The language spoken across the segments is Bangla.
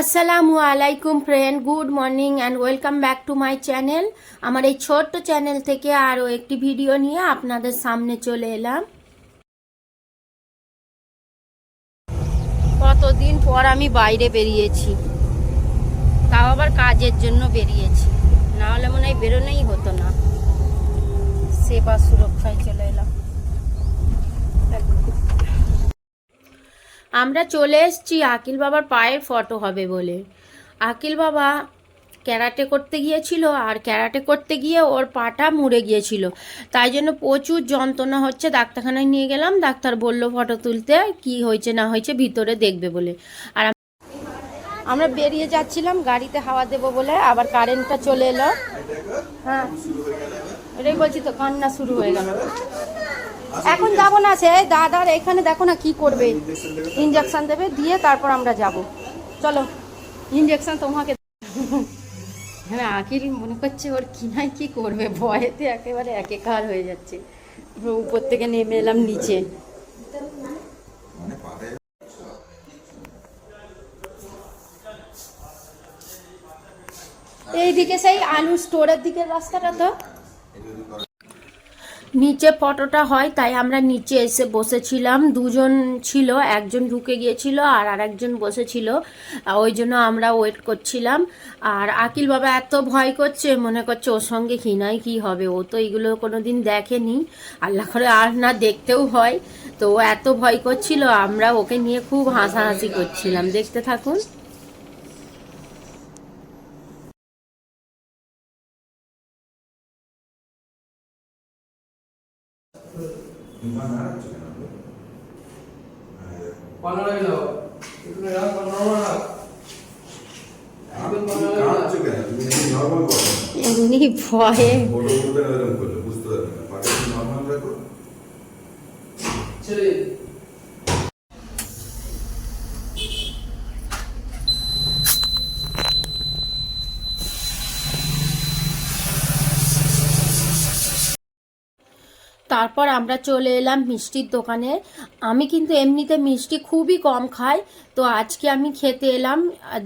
আসসালামু আলাইকুম friend good morning and welcome back to my channel আমার এই ছোট্ট চ্যানেল থেকে আরও একটি ভিডিও নিয়ে আপনাদের সামনে চলে এলাম। কতদিন পর আমি বাইরে বেরিয়েছি, তাও আবার কাজের জন্য বেরিয়েছি। না হলে মনে হয় বেরোনোই হতো না। সেবা সুরক্ষায় চলে এলাম। আমরা চলে এসেছি আকিল বাবার পায়ের ফটো হবে বলে। আকিল বাবা ক্যারাটে করতে গিয়েছিল আর ক্যারাটে করতে গিয়ে ওর পাটা মুড়ে গিয়েছিল। তাই জন্য প্রচুর যন্ত্রণা হচ্ছে। ডাক্তারখানায় নিয়ে গেলাম, ডাক্তার বলল ফটো তুলতে কি হয়েছে না হয়েছে ভিতরে দেখবে বলে। আর আমরা বেরিয়ে যাচ্ছিলাম, গাড়িতে হাওয়া দেবো বলে। আবার কারেন্টটা চলে এলো। হ্যাঁ এটাই বলছি তো, কান্না শুরু হয়ে গেল। এখন যাব না সে দাদার এখানে দেখো না কি করবে। ইঞ্জেকশন দেবে, দিয়ে তারপর আমরা যাব। চলো ইঞ্জেকশন তোমাকে হ্যাঁ আখির মনে করছে ওর কি নাই কি করবে, ভয়েতে একেবারে একেকার হয়ে যাচ্ছে। উপর থেকে নেমে এলাম নিচে। এইদিকে সেই আলু স্টোরের দিকের রাস্তাটা তো। নিচে ফটোটা হয়, তাই আমরা নিচে এসে বসেছিলাম। দুজন ছিল, একজন ঢুকে গিয়েছিল আর আরেকজন বসেছিল। ওই জন্য আমরা ওয়েট করছিলাম। আর আকিল বাবা এত ভয় করছে, মনে করছে ওর সঙ্গে কি নাই কি হবে। ও তো এগুলো কোনো দিন দেখেনি। আল্লাহ করে আর না দেখতেও হয়। তো ও এত ভয় করছিল, আমরা ওকে নিয়ে খুব হাসাহাসি করছিলাম। দেখতে থাকুন। পনেরো কিলো। পনেরো কাঁদছো কেন? তুমি এমনি ভয়ে। বুঝতে পারবে না। পাটাকে normal রাখো। ছেড়ে তারপর আমরা চলে এলাম মিষ্টির দোকানে। আমি কিন্তু এমনিতে মিষ্টি খুবই কম খাই। তো আজকে আমি খেতে এলাম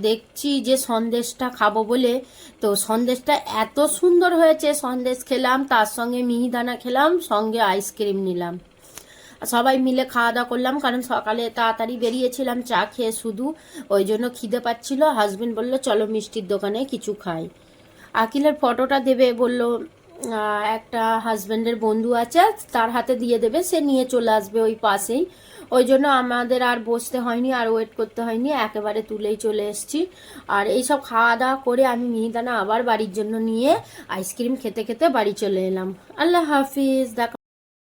দেখছি যে সন্দেশটা খাব বলে। তো সন্দেশটা এত সুন্দর হয়েছে, সন্দেশ খেলাম, তার সঙ্গে মিহিদানা খেলাম, সঙ্গে আইসক্রিম নিলাম। সবাই মিলে খাওয়া দাওয়া করলাম, কারণ সকালে তাড়াতাড়ি বেরিয়েছিলাম, চা খেয়ে শুধু। ওই জন্য খিদে পাচ্ছিল হাজবেন্ড বলল, চলো মিষ্টির দোকানে কিছু খাই। আকিলের ফটোটা দেবে, বলল একটা হাজবেন্ডের বন্ধু আছে, তার হাতে দিয়ে দেবে, সে নিয়ে চলে আসবে ওই পাশেই। ওই জন্য আমাদের আর বসতে হয়নি, আর ওয়েট করতে হয়নি, একেবারে তুলেই চলে এসছি। আর এইসব খাওয়া দাওয়া করে আমি মিহিদানা আবার বাড়ির জন্য নিয়ে আইসক্রিম খেতে খেতে বাড়ি চলে এলাম। আল্লাহ হাফিজ, দেখা